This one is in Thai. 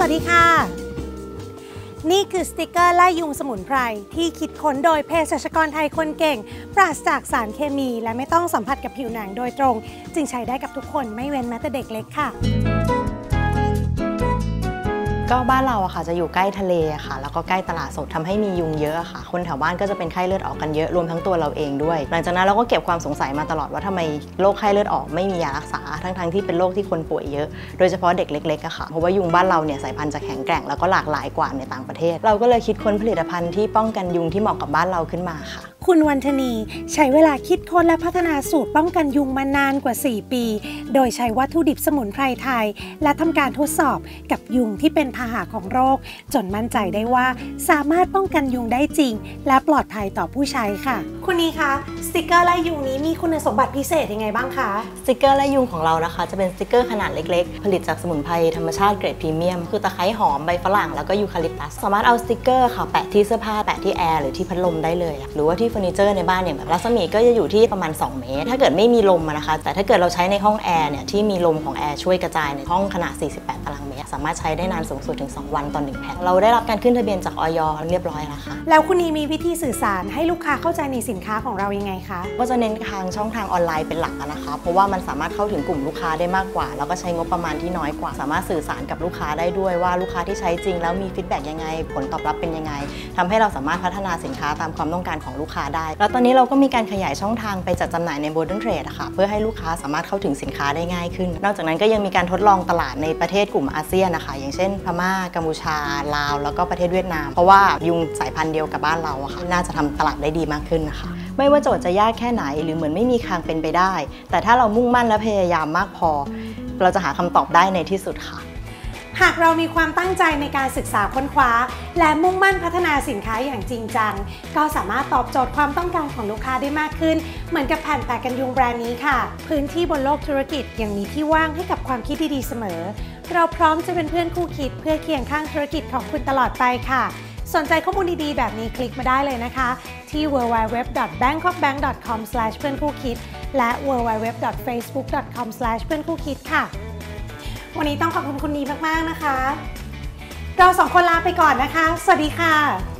วัสดีค่ะ นี่คือสติกเกอร์ไล่ยุงสมุนไพร ที่คิดค้นโดยเภสัชกรไทยคนเก่ง ปราศจากสารเคมี และไม่ต้องสัมผัสกับผิวหนังโดยตรง จึงใช้ได้กับทุกคนไม่เว้นแม้แต่เด็กเล็กค่ะ ก็บ้านเราอะค่ะจะอยู่ใกล้ทะเลอะค่ะ แล้วก็ใกล้ตลาดสดทำให้มียุงเยอะค่ะ คนแถวบ้านก็จะเป็นไข้เลือดออกกันเยอะรวมทั้งตัวเราเองด้วย หลังจากนั้นเราก็เก็บความสงสัยมาตลอดว่าทำไมโรคไข้เลือดออกไม่มียารักษาทั้งๆที่เป็นโรคที่คนป่วยเยอะ โดยเฉพาะเด็กเล็กๆอะค่ะเพราะว่ายุงบ้านเราเนี่ยสายพันธุ์จะแข็งแกร่งแล้วก็หลากหลายกว่าในต่างประเทศ เราก็เลยคิดค้นผลิตภัณฑ์ที่ป้องกันยุงที่เหมาะกับบ้านเราขึ้นมาค่ะ คุณวันธนีใช้เวลาคิดค้นและพัฒนาสูตรป้องกันยุงมานานกว่า 4 ปี โดยใช้วัตถุดิบสมุนไพรไทย และทำการทดสอบกับยุงที่เป็นพาหะของโรค จนมั่นใจได้ว่าสามารถป้องกันยุงได้จริง และปลอดภัยต่อผู้ใช้ค่ะ คุณนี้คะสติกเกอร์ไล่ยุงนี้มีคุณสมบัติพิเศษยังไงบ้างคะสติกเกอร์และยุงของเรานะคะ จะเป็นสติกเกอร์ขนาดเล็กๆ ผลิตจากสมุนไพรธรรมชาติเกรดพรีเมียมคือตะไคร้หอมใบฝรั่งแล้วก็ยูคาลิปตัสสามารถเอาสติกเกอร์ค่ะแปะที่เสื้อผ้าแปะที่แอร์หรือที่พัดลมได้เลยอะหรือว่าที่เฟอร์นิเจอร์ในบ้านเนี่ยแบบรัศมีก็จะอยู่ที่ประมาณ 2 เมตร ถ้าเกิดไม่มีลมอะนะคะ แต่ถ้าเกิดเราใช้ในห้องแอร์เนี่ยที่มีลมของแอร์ช่วยกระจายในห้องขนาด 48 ตารางเมตร สามารถใช้ได้นานสูงสุดถึง 2 วันต่อหนึ่งแผ่นเราได้รับการขึ้นทะเบียนจากออยเรียบร้อยแล้วค่ะแล้วคุณนีมีวิธีสื่อสารให้ลูกค้าเข้าใจในสินค้าของเรายังไงคะก็จะเน้นทางช่องทางออนไลน์เป็นหลักอะนะคะ เพราะว่ามันสามารถเข้าถึงกลุ่มลูกค้าได้มากกว่า แล้วก็ใช้งบประมาณที่น้อยกว่า สามารถสื่อสารกับลูกค้าได้ด้วยว่าลูกค้าที่ใช้จริง แล้วมีฟีดแบ็กยังไง ผลตอบรับเป็นยังไงทำให้เราสามารถพัฒนาสินค้าตามความต้องการของลูกค้าได้ แล้วตอนนี้เราก็มีการขยายช่องทางไปจัดจำหน่ายใน Modern Trade ค่ะ เพื่อให้ลูกค้าสามารถเข้าถึงสินค้าได้ง่ายขึ้น นอกจากนั้นก็ยังมีการทดลองตลาดในประเทศกลุ่มอาเซียนนะคะ อย่างเช่น พม่า กัมพูชา ลาว แล้วก็ประเทศเวียดนาม เพราะว่ายุงสายพันธุ์เดียวกับบ้านเราอะค่ะ น่าจะทำตลาดได้ดีมากขึ้นนะคะ ไม่ว่าโจทย์จะยากแค่ไหน หรือเหมือนไม่มีทางเป็นไปได้ แต่ถ้าเรามุ่งมั่นและพยายามมากพอ เราจะหาคำตอบได้ในที่สุดค่ะ หากเรามีความตั้งใจในการศึกษาค้นคว้า และมุ่งมั่นพัฒนาสินค้าอย่างจริงจัง ก็สามารถตอบโจทย์ความต้องการของลูกค้าได้มากขึ้น เหมือนกับแผ่นแปะกันยุงแบรนด์นี้ค่ะ พื้นที่บนโลกธุรกิจยังมีที่ว่างให้กับความคิดดีๆเสมอ เราพร้อมจะเป็นเพื่อนคู่คิดเพื่อเคียงข้างธุรกิจของคุณตลอดไปค่ะ สนใจข้อมูลดีๆ แบบนี้คลิกมาได้เลยนะคะ ที่ www.bangkokbank.com เพื่อนคู่คิดและ www.facebook.com เพื่อนคู่คิดค่ะ วันนี้ต้องขอบคุณคุณนีมากๆนะคะ เราสองคนลาไปก่อนนะคะ สวัสดีค่ะ